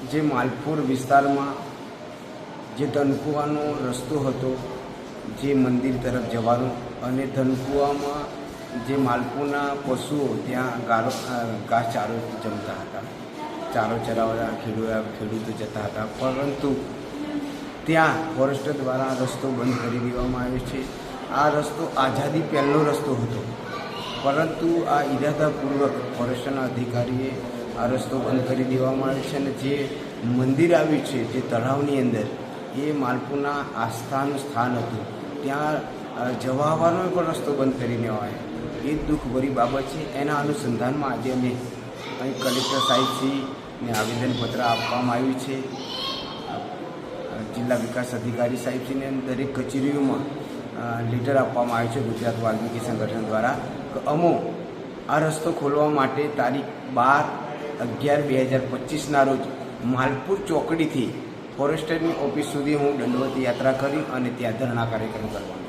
જે માલપુર વિસ્તારમાં જે ધનકુવાનો રસ્તો હતો, જે મંદિર તરફ જવાનો અને ધનકુવામાં જે માલપુરના પશુઓ ત્યાં ગારો ઘાસ ચારો જમતા હતા. ચારો ચરાવવા ખેડૂતો ખેડૂતો જતા હતા. પરંતુ ત્યાં ફોરેસ્ટર દ્વારા રસ્તો બંધ કરી દેવામાં આવ્યો છે. આ રસ્તો આઝાદી પહેલો રસ્તો હતો. પરંતુ આ ઇરાદાપૂર્વક ફોરેસ્ટના અધિકારીએ આ રસ્તો બંધ કરી દેવામાં આવ્યો છે અને જે મંદિર આવ્યું છે, જે તળાવની અંદર, એ માલપુરના આસ્થાનું સ્થાન હતું. ત્યાં જવા આવવાનો પણ રસ્તો બંધ કરી આવે એ દુઃખભરી બાબત છે. એના અનુસંધાનમાં આજે અમે અહીં કલેક્ટર સાહેબશ્રીને આવેદનપત્ર આપવામાં આવ્યું છે. જિલ્લા વિકાસ અધિકારી સાહેબશ્રીને દરેક કચેરીઓમાં લેટર આપવામાં આવ્યું છે ગુજરાત વાલ્મીકી સંગઠન દ્વારા કે અમો, આ રસ્તો ખોલવા માટે તારીખ બાર અગિયાર બે હજાર પચીસના રોજ માલપુર ચોકડીથી ફોરેસ્ટરની ઓફિસ સુધી હું દંડવત યાત્રા કરી અને ત્યાં ધરણા કાર્યક્રમ કરવા